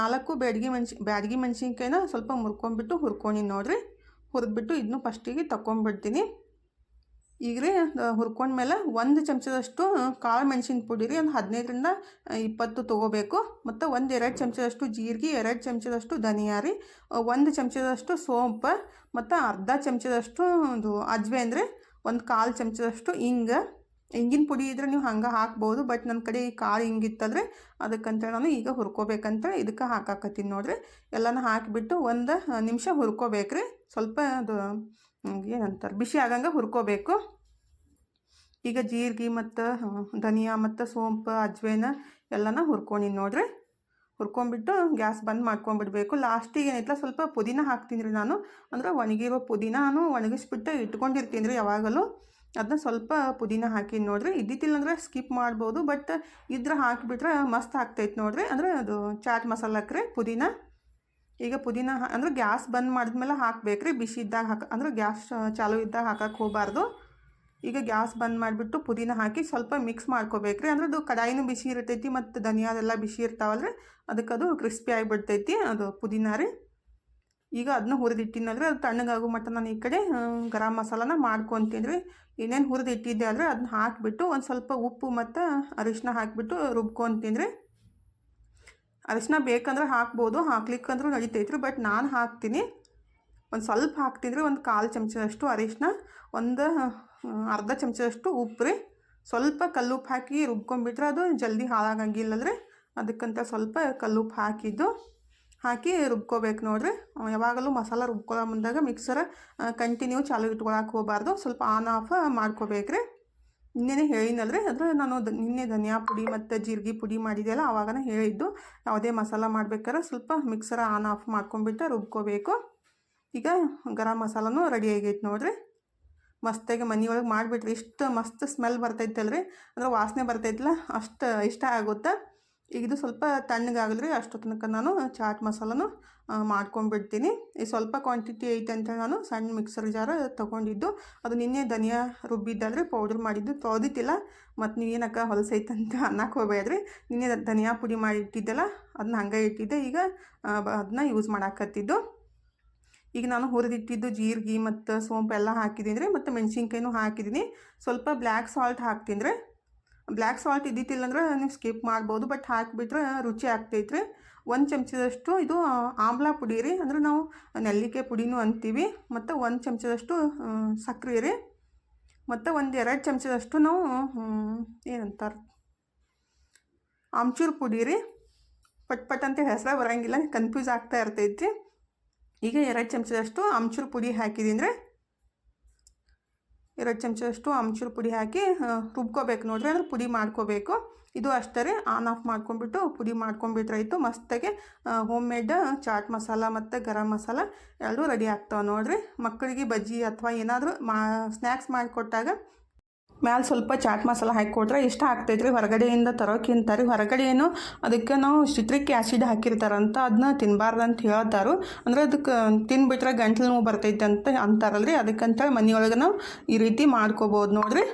ನಾಲ್ಕು ಬ್ಯಾಡಗಿ ಮೆಣಸಿ, ಬ್ಯಾಡಗಿ ಮೆಣಸಿನ್ಕಾಯಿನ ಸ್ವಲ್ಪ ಮುರ್ಕೊಂಡ್ಬಿಟ್ಟು ಹುರ್ಕೊಂಡಿನಿ ನೋಡಿರಿ. ಹುರಿದ್ಬಿಟ್ಟು ಇದನ್ನು ಫಸ್ಟಿಗೆ ತಗೊಂಡ್ಬಿಡ್ತೀನಿ ಈಗ ರೀ ಹುರ್ಕೊಂಡ್ಮೇಲೆ ಒಂದು ಚಮಚದಷ್ಟು ಕಾಳು ಮೆಣಸಿನ ಪುಡಿ ರೀ ಒಂದು ಹದಿನೈದರಿಂದ ಇಪ್ಪತ್ತು ತೊಗೋಬೇಕು. ಮತ್ತು ಒಂದು ಎರಡು ಚಮಚದಷ್ಟು ಜೀರಿಗೆ, ಎರಡು ಚಮಚದಷ್ಟು ಧನಿಯಾ ರೀ ಒಂದು ಚಮಚದಷ್ಟು ಸೋಂಪು, ಮತ್ತು ಅರ್ಧ ಚಮಚದಷ್ಟು ಇದು ಅಜ್ವೇನ್ ರೀ ಒಂದು ಕಾಲು ಚಮಚದಷ್ಟು ಹಿಂಗೆ. ಹಿಂಗಿನ ಪುಡಿ ಇದ್ರೆ ನೀವು ಹಂಗೆ ಹಾಕ್ಬೋದು ಬಟ್ ನನ್ನ ಕಡೆ ಈ ಕಾಳು ಹಿಂಗಿತ್ತಂದರೆ ಅದಕ್ಕಂತೇಳಿ ನಾನು ಈಗ ಹುರ್ಕೋಬೇಕಂತೇಳಿ ಇದಕ್ಕೆ ಹಾಕಾಕತ್ತೀನಿ ನೋಡಿರಿ. ಎಲ್ಲನೂ ಹಾಕಿಬಿಟ್ಟು ಒಂದು ನಿಮಿಷ ಹುರ್ಕೋಬೇಕ್ರಿ. ಸ್ವಲ್ಪ ಅದು ಏನಂತಾರೆ, ಬಿಸಿ ಆಗಂಗೆ ಹುರ್ಕೋಬೇಕು. ಈಗ ಜೀರಿಗೆ ಮತ್ತು ಧನಿಯಾ ಮತ್ತು ಸೋಂಪು, ಅಜ್ವೇನ ಎಲ್ಲನ ಹುರ್ಕೊಂಡಿನಿ ನೋಡಿರಿ. ಹುರ್ಕೊಂಬಿಟ್ಟು ಗ್ಯಾಸ್ ಬಂದ್ ಮಾಡ್ಕೊಂಬಿಡ್ಬೇಕು ಲಾಸ್ಟಿಗೆ ಏನೈತಲ್ಲ ಸ್ವಲ್ಪ ಪುದೀನ ಹಾಕ್ತೀನಿ ರೀ ನಾನು. ಅಂದ್ರೆ ಒಣಗಿರೋ ಪುದೀನ ನಾನು ಒಣಗಿಸ್ಬಿಟ್ಟು ಇಟ್ಕೊಂಡಿರ್ತೀನಿ ರೀ ಯಾವಾಗಲೂ. ಅದನ್ನ ಸ್ವಲ್ಪ ಪುದೀನ ಹಾಕಿ ನೋಡ್ರಿ ಇದ್ದಿತ್ತಿಲ್ಲ ಅಂದರೆ ಸ್ಕಿಪ್ ಮಾಡ್ಬೋದು, ಬಟ್ ಇದ್ರ ಹಾಕಿಬಿಟ್ರೆ ಮಸ್ತ್ ಆಗ್ತೈತೆ ನೋಡ್ರಿ. ಅಂದರೆ ಅದು ಚಾಟ್ ಮಸಾಲಕ್ಕೆ ರೀ ಪುದೀನ. ಈಗ ಪುದೀನ ಅಂದ್ರೆ ಗ್ಯಾಸ್ ಬಂದ್ ಮಾಡಿದ್ಮೇಲೆ ಹಾಕ್ಬೇಕು ರೀ ಬಿಸಿ ಇದ್ದಾಗ ಹಾಕ ಅಂದ್ರೆ ಗ್ಯಾಸ್ ಚಾಲು ಇದ್ದಾಗ ಹಾಕಕ್ಕೆ ಹೋಗಬಾರ್ದು. ಈಗ ಗ್ಯಾಸ್ ಬಂದ್ ಮಾಡಿಬಿಟ್ಟು ಪುದೀನ ಹಾಕಿ ಸ್ವಲ್ಪ ಮಿಕ್ಸ್ ಮಾಡ್ಕೋಬೇಕ್ರಿ. ಅಂದ್ರೆ ಅದು ಕಡಾಯಿನೂ ಬಿಸಿ ಇರ್ತೈತಿ, ಮತ್ತು ಧನಿಯಾದೆಲ್ಲ ಬಿಸಿ ಇರ್ತಾವಲ್ರಿ ಅದಕ್ಕೆ ಅದು ಕ್ರಿಸ್ಪಿ ಆಗಿಬಿಡ್ತೈತಿ, ಅದು ಪುದೀನ ರೀ. ಈಗ ಅದನ್ನ ಹುರಿದಿಟ್ಟಿನಂದ್ರೆ ಅದು ತಣ್ಣಗಾಗೋ ಮಟ್ಟ ನಾನು ಈ ಕಡೆ ಗರಂ ಮಸಾಲನ ಮಾಡ್ಕೊತೀನಿ ಏನೇನು ಹುರಿದಿಟ್ಟಿದ್ದೆ ಆದರೆ ಅದನ್ನ ಹಾಕಿಬಿಟ್ಟು ಒಂದು ಸ್ವಲ್ಪ ಉಪ್ಪು ಮತ್ತು ಅರಿಶಿನ ಹಾಕಿಬಿಟ್ಟು ರುಬ್ಕೊತೀನಿ ಅರಿಶಿನ ಬೇಕಂದ್ರೆ ಹಾಕ್ಬೋದು, ಹಾಕ್ಲಿಕ್ಕಂದ್ರೂ ನಡಿತೈತ್ರಿ ಬಟ್ ನಾನು ಹಾಕ್ತೀನಿ. ಒಂದು ಸ್ವಲ್ಪ ಹಾಕ್ತೀನಿ ಒಂದು ಕಾಲು ಚಮಚದಷ್ಟು ಅರಿಶಿನ ಒಂದು ಅರ್ಧ ಚಮಚದಷ್ಟು ಉಪ್ಪು ರೀ. ಸ್ವಲ್ಪ ಕಲ್ಲುಪ್ಪು ಹಾಕಿ ರುಬ್ಕೊಂಡ್ಬಿಟ್ರೆ ಅದು ಜಲ್ದಿ ಹಾಳಾಗಂಗಿಲ್ಲಲ್ರಿ. ಅದಕ್ಕಂತ ಸ್ವಲ್ಪ ಕಲ್ಲುಪ್ಪು ಹಾಕಿದ್ದು. ಹಾಕಿ ರುಬ್ಕೋಬೇಕು ನೋಡಿರಿ. ಯಾವಾಗಲೂ ಮಸಾಲ ರುಬ್ಕೊಳ್ಳೋ ಮುಂದಾಗ ಮಿಕ್ಸರ್ ಕಂಟಿನ್ಯೂ ಚಾಲು ಇಟ್ಕೊಳಕ್ಕೆ ಹೋಗಬಾರ್ದು. ಸ್ವಲ್ಪ ಆನ್ ಆಫ್ ಮಾಡ್ಕೋಬೇಕ್ರಿ. ನಿನ್ನೆ ರೀ ಅದ್ರ ನಾನು ನಿನ್ನೆ ಧನಿಯಾ ಪುಡಿ ಮತ್ತು ಜೀರಿಗೆ ಪುಡಿ ಮಾಡಿದೆಯಲ್ಲ ಆವಾಗನೇ ಹೇಳಿದ್ದು. ಯಾವುದೇ ಮಸಾಲ ಮಾಡ್ಬೇಕಾದ್ರೆ ಸ್ವಲ್ಪ ಮಿಕ್ಸರ್ ಆನ್ ಆಫ್ ಮಾಡ್ಕೊಂಬಿಟ್ಟು ರುಬ್ಕೋಬೇಕು. ಈಗ ಗರಂ ಮಸಾಲನೂ ರೆಡಿ ಆಗೈತೆ ನೋಡಿರಿ. ಮಸ್ತಾಗಿ ಮನೆಯೊಳಗೆ ಮಾಡಿಬಿಟ್ರಿ. ಇಷ್ಟು ಮಸ್ತ್ ಸ್ಮೆಲ್ ಬರ್ತೈತಲ್ರಿ. ಅಂದ್ರೆ ವಾಸನೆ ಬರ್ತೈತಲ್ಲ ಅಷ್ಟು ಇಷ್ಟ ಆಗುತ್ತೆ? ಈಗ ಇದು ಸ್ವಲ್ಪ ತಣ್ಣಗಾಗಲ್ರಿ ಅಷ್ಟು ತನಕ ನಾನು ಚಾಟ್ ಮಸಾಲನು ಮಾಡ್ಕೊಂಡ್ಬಿಡ್ತೀನಿ. ಈ ಸ್ವಲ್ಪ ಕ್ವಾಂಟಿಟಿ ಐತೆ ಅಂತ ನಾನು ಸಣ್ಣ ಮಿಕ್ಸರ್ ಜಾರ ತೊಗೊಂಡಿದ್ದು. ಅದು ನಿನ್ನೆ ಧನಿಯಾ ರುಬ್ಬಿದ್ದಲ್ರಿ ಪೌಡ್ರ್ ಮಾಡಿದ್ದು. ತೊಳೆದಿತ್ತಿಲ್ಲ ಮತ್ತು ನೀವು ಏನಕ್ಕ ಹೊಲಸೈತಂತ ಅನ್ನಕ್ಕೆ ಹೋಗ್ಬೇಡ್ರಿ ನಿನ್ನೆ ಧನಿಯಾ ಪುಡಿ ಮಾಡಿ ಇಟ್ಟಿದ್ದೆಲ್ಲ ಅದನ್ನ ಹಂಗೆ ಇಟ್ಟಿದ್ದೆ. ಈಗ ಅದನ್ನ ಯೂಸ್ ಮಾಡಾಕತ್ತಿದ್ದು. ಈಗ ನಾನು ಹುರಿದಿಟ್ಟಿದ್ದು ಜೀರಿಗೆ ಮತ್ತು ಸೋಂಪು ಎಲ್ಲ ಹಾಕಿದ್ದೀನಿ ರೀ ಮತ್ತು ಮೆಣಸಿನ್ಕಾಯಿನೂ ಹಾಕಿದ್ದೀನಿ. ಸ್ವಲ್ಪ ಬ್ಲ್ಯಾಕ್ ಸಾಲ್ಟ್ ಹಾಕ್ತೀನಿ ರೀ ಬ್ಲ್ಯಾಕ್ ಸಾಲ್ಟ್ ಇದ್ದಿತ್ತಿಲ್ಲ ಅಂದ್ರೆ ನೀವು ಸ್ಕಿಪ್ ಮಾಡ್ಬೋದು ಬಟ್ ಹಾಕಿಬಿಟ್ರೆ ರುಚಿ ಆಗ್ತೈತ್ರಿ. ಒಂದು ಚಮಚದಷ್ಟು ಇದು ಆಮ್ಲ ಪುಡಿ ರೀ. ಅಂದ್ರೆ ನಾವು ನೆಲ್ಲಿಕಾಯಿ ಪುಡಿನೂ ಅಂತೀವಿ. ಮತ್ತು ಒಂದು ಚಮಚದಷ್ಟು ಸಕ್ಕರೆ ರೀ. ಮತ್ತು ಒಂದು ಎರಡು ಚಮಚದಷ್ಟು ನಾವು ಏನಂತಾರೆ? ಆಮ್ಚೂರು ಪುಡಿ ರೀ. ಪಟ್ ಪಟ್ ಅಂತ ಹೆಸರು ಬರೋಂಗಿಲ್ಲ ಕನ್ಫ್ಯೂಸ್ ಆಗ್ತಾ ಇರ್ತೈತಿ ಈಗ ಎರಡು ಚಮಚದಷ್ಟು ಆಮ್ಚೂರು ಪುಡಿ ಹಾಕಿದ್ದೀನಿ ರೀ ಎರಡು ಚಮಚದಷ್ಟು ಅಮ್ಚೂರು ಪುಡಿ ಹಾಕಿ ರುಬ್ಕೋಬೇಕು. ನೋಡಿರಿ ಅಂದರೆ ಪುಡಿ ಮಾಡ್ಕೋಬೇಕು. ಇದು ಅಷ್ಟೇ ಆನ್ ಆಫ್ ಮಾಡ್ಕೊಂಬಿಟ್ಟು ಪುಡಿ ಮಾಡ್ಕೊಂಬಿಟ್ರಾಯ್ತು ಮಸ್ತಾಗೆ ಹೋಮ್ ಮೇಡ್ ಚಾಟ್ ಮಸಾಲ ಮತ್ತು ಗರಂ ಮಸಾಲ ಎರಡೂ ರೆಡಿ ಆಗ್ತಾವೆ ನೋಡಿರಿ. ಮಕ್ಕಳಿಗೆ ಬಜ್ಜಿ ಅಥವಾ ಏನಾದರೂ ಮಾ ಸ್ನ್ಯಾಕ್ಸ್ ಮಾಡಿಕೊಟ್ಟಾಗ ಮ್ಯಾಲೆ ಸ್ವಲ್ಪ ಚಾಟ್ ಮಸಾಲ ಹಾಕಿ ಕೊಟ್ರೆ ಇಷ್ಟ ಆಗ್ತೈತೆ ರೀ ಹೊರಗಡೆಯಿಂದ ತರೋಕ್ಕಿಂತ ರೀ. ಹೊರಗಡೆ ಏನು ಅದಕ್ಕೆ ನಾವು ಸಿಟ್ರಿಕ್ ಆ್ಯಸಿಡ್ ಹಾಕಿರ್ತಾರಂತ ಅದನ್ನ ತಿನ್ನಬಾರ್ದು ಅಂತ ಹೇಳ್ತಾರು. ಅಂದ್ರೆ ಅದಕ್ಕೆ ತಿನ್ಬಿಟ್ರೆ ಗಂಟ್ಲು ನೋವು ಬರ್ತೈತೆ ಅಂತ ಅಂತಾರಲ್ಲ ರೀ ಅದಕ್ಕಂತೇಳಿ ಮನೆಯೊಳಗೆ ನಾವು ಈ ರೀತಿ ಮಾಡ್ಕೋಬೋದು ನೋಡಿರಿ.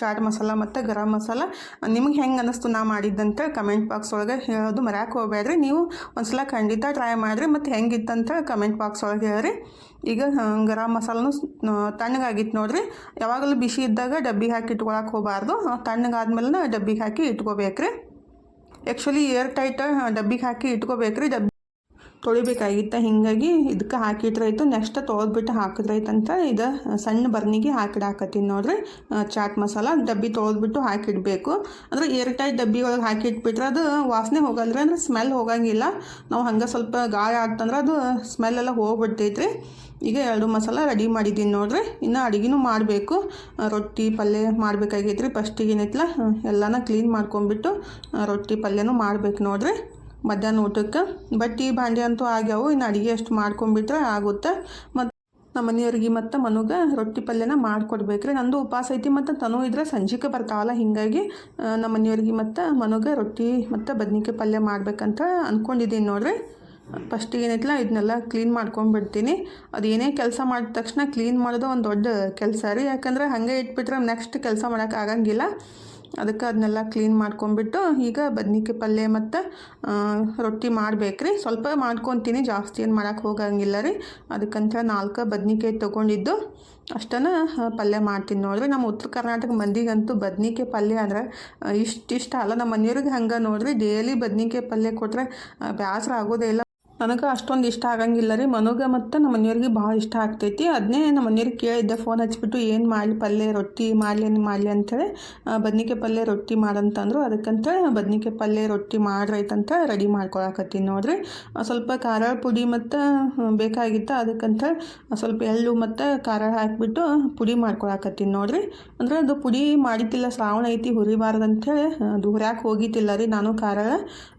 ಚಾಟ್ ಮಸಾಲ ಮತ್ತು ಗರಂ ಮಸಾಲ. ನಿಮ್ಗೆ ಹೆಂಗೆ ಅನ್ನಿಸ್ತು ನಾ ಮಾಡಿದ್ದಂತೇಳಿ ಕಮೆಂಟ್ ಬಾಕ್ಸ್ ಒಳಗೆ ಹೇಳೋದು ಮರ್ಯಾಕೆ ಹೋಗ್ಬೇಡ್ರಿ. ನೀವು ಒಂದ್ಸಲ ಖಂಡಿತ ಟ್ರೈ ಮಾಡಿರಿ. ಮತ್ತು ಹೆಂಗಿತ್ತಂತೇಳಿ ಕಮೆಂಟ್ ಬಾಕ್ಸ್ ಒಳಗೆ ಹೇಳ್ರಿ. ಈಗ ಗರಂ ಮಸಾಲನು ತಣ್ಣಗಾಗಿತ್ತು ನೋಡ್ರಿ. ಯಾವಾಗಲೂ ಬಿಸಿ ಇದ್ದಾಗ ಡಬ್ಬಿಗೆ ಹಾಕಿ ಇಟ್ಕೊಳಕ್ಕೆ ಹೋಗಬಾರ್ದು. ತಣ್ಣಗಾದ್ಮೇಲೆ ಡಬ್ಬಿಗೆ ಹಾಕಿ ಇಟ್ಕೋಬೇಕ್ರಿ. ಆ್ಯಕ್ಚುಲಿ ಏರ್ ಟೈಟ್ ಡಬ್ಬಿಗೆ ಹಾಕಿ ಇಟ್ಕೋಬೇಕ್ರಿ. ಡಬ್ಬಿ ತೊಳಿಬೇಕಾಗಿತ್ತು, ಹೀಗಾಗಿ ಇದಕ್ಕೆ ಹಾಕಿಟ್ರಾಯ್ತು. ನೆಕ್ಸ್ಟ್ ತೊಳೆದ್ಬಿಟ್ಟು ಹಾಕಿದ್ರಾಯ್ತಂತ ಇದು ಸಣ್ಣ ಬರ್ನಿಗೆ ಹಾಕಿಡಾಕತ್ತೀನಿ ನೋಡ್ರಿ. ಚಾಟ್ ಮಸಾಲ ಡಬ್ಬಿ ತೊಳೆದ್ಬಿಟ್ಟು ಹಾಕಿಡಬೇಕು. ಅಂದರೆ ಏರ್ ಟೈಟ್ ಡಬ್ಬಿ ಒಳಗೆ ಹಾಕಿಟ್ಬಿಟ್ರೆ ಅದು ವಾಸನೆ ಹೋಗಲ್ರಿ. ಅಂದ್ರೆ ಸ್ಮೆಲ್ ಹೋಗಂಗಿಲ್ಲ. ನಾವು ಹಂಗೆ ಸ್ವಲ್ಪ ಗಾಯ ಆಗ್ತಂದ್ರೆ ಅದು ಸ್ಮೆಲ್ ಎಲ್ಲ ಹೋಗ್ಬಿಡ್ತೈತ್ರಿ. ಈಗ ಎರಡು ಮಸಾಲ ರೆಡಿ ಮಾಡಿದ್ದೀನಿ ನೋಡ್ರಿ. ಇನ್ನು ಅಡುಗೆನೂ ಮಾಡಬೇಕು. ರೊಟ್ಟಿ ಪಲ್ಯ ಮಾಡಬೇಕಾಗೈತ್ರಿ. ಫಸ್ಟಿಗೆ ಏನೈತಲ್ಲ ಎಲ್ಲನ ಕ್ಲೀನ್ ಮಾಡ್ಕೊಂಬಿಟ್ಟು ರೊಟ್ಟಿ ಪಲ್ಯನೂ ಮಾಡಬೇಕು ನೋಡ್ರಿ. ಮಧ್ಯಾಹ್ನ ಊಟಕ್ಕೆ. ಬಟ್ ಈ ಭಾಂಡೆ ಅಂತೂ ಆಗ್ಯಾವು. ಇನ್ನು ಅಡುಗೆ ಅಷ್ಟು ಮಾಡ್ಕೊಂಬಿಟ್ರೆ ಆಗುತ್ತೆ. ಮತ್ತು ನಮ್ಮ ಮನೆಯವ್ರಿಗೆ ಮತ್ತು ಮನುಗೆ ರೊಟ್ಟಿ ಪಲ್ಯನ ಮಾಡಿಕೊಡ್ಬೇಕ್ರಿ. ನಂದು ಉಪವಾಸ ಐತಿ ಮತ್ತು ತನು ಇದ್ರೆ ಸಂಜೆಗೆ ಬರ್ತಾವಲ್ಲ ಹೀಗಾಗಿ ನಮ್ಮ ಮನೆಯವ್ರಿಗೆ ಮತ್ತು ಮನುಗೆ ರೊಟ್ಟಿ ಮತ್ತು ಬದ್ನಿಕಾಯಿ ಪಲ್ಯ ಮಾಡ್ಬೇಕಂತ ಅಂದ್ಕೊಂಡಿದ್ದೀನಿ ನೋಡ್ರಿ. ಫಸ್ಟಿಗೆ ಏನೈತಲ್ಲ ಇದನ್ನೆಲ್ಲ ಕ್ಲೀನ್ ಮಾಡ್ಕೊಂಡ್ಬಿಡ್ತೀನಿ ಅದು ಏನೇ ಕೆಲಸ ಮಾಡಿದ ತಕ್ಷಣ ಕ್ಲೀನ್ ಮಾಡೋದು ಒಂದು ದೊಡ್ಡ ಕೆಲಸ ರೀ. ಯಾಕಂದರೆ ಹಾಗೆ ಇಟ್ಬಿಟ್ರೆ ನೆಕ್ಸ್ಟ್ ಕೆಲಸ ಮಾಡೋಕ್ಕೆ ಆಗಂಗಿಲ್ಲ. ಅದಕ್ಕೆ ಅದನ್ನೆಲ್ಲ ಕ್ಲೀನ್ ಮಾಡ್ಕೊಂಬಿಟ್ಟು ಈಗ ಬದ್ನಿಕಾಯಿ ಪಲ್ಯ ಮತ್ತು ರೊಟ್ಟಿ ಮಾಡಬೇಕ್ರಿ ಸ್ವಲ್ಪ ಮಾಡ್ಕೊತೀನಿ, ಜಾಸ್ತಿ ಏನು ಮಾಡೋಕ್ಕೆ ಹೋಗಂಗಿಲ್ಲ ರೀ. ಅದಕ್ಕಂತ ನಾಲ್ಕು ಬದ್ನಿಕಾಯಿ ತೊಗೊಂಡಿದ್ದು. ಅಷ್ಟನ್ನು ಪಲ್ಯ ಮಾಡ್ತೀನಿ ನೋಡಿರಿ. ನಮ್ಮ ಉತ್ತರ ಕರ್ನಾಟಕ ಮಂದಿಗಂತೂ ಬದ್ನಿಕಾಯಿ ಪಲ್ಯ ಅಂದ್ರೆ ಇಷ್ಟ ಅಲ್ಲ, ನಮ್ಮ ಮನೆಯವ್ರಿಗೆ ಹಂಗೆ ನೋಡ್ರಿ. ಡೈಲಿ ಬದ್ನಿಕಾಯಿ ಪಲ್ಯ ಕೊಟ್ಟರೆ ಬೇಸರ ಆಗೋದೇ ಇಲ್ಲ. ನನಗೆ ಅಷ್ಟೊಂದು ಇಷ್ಟ ಆಗಂಗಿಲ್ಲ ರೀ. ಮನುಗೆ ಮತ್ತು ನಮ್ಮ ಮನೆಯವ್ರಿಗೆ ಭಾಳ ಇಷ್ಟ ಆಗ್ತೈತಿ. ಅದನ್ನೇ ನಮ್ಮ ಮನೆಯವ್ರಿಗೆ ಕೇಳಿದ್ದೆ, ಫೋನ್ ಹಚ್ಬಿಟ್ಟು ಏನು ಮಾಡಲಿ? ಪಲ್ಯ, ರೊಟ್ಟಿ ಮಾಡಲಿ ಮಾಡಲಿ? ಅಂತೇಳಿ. ಬದ್ನಿಕಾಯಿ ಪಲ್ಯ, ರೊಟ್ಟಿ ಮಾಡಂತಂದ್ರು ಅದಕ್ಕಂತ ಬದ್ನಿಕಾಯಿ ಪಲ್ಯ, ರೊಟ್ಟಿ ಮಾಡ್ರೈತಂತ ರೆಡಿ ಮಾಡ್ಕೊಳಕತ್ತೀನಿ ನೋಡ್ರಿ. ಸ್ವಲ್ಪ ಖಾರ ಪುಡಿ ಮತ್ತು ಬೇಕಾಗಿತ್ತು ಅದಕ್ಕಂತ ಸ್ವಲ್ಪ ಎಳ್ಳು ಮತ್ತು ಖಾರ ಹಾಕಿಬಿಟ್ಟು ಪುಡಿ ಮಾಡ್ಕೊಳಕತ್ತೀನಿ ನೋಡ್ರಿ. ಅಂದ್ರೆ ಅದು ಪುಡಿ ಮಾಡಿತಿಲ್ಲ ಶ್ರಾವಣ ಐತಿ, ಹುರಿಬಾರ್ದು ಅಂಥೇಳಿ ಹೋಗಿತಿಲ್ಲ ರೀ ನಾನು ಖಾರ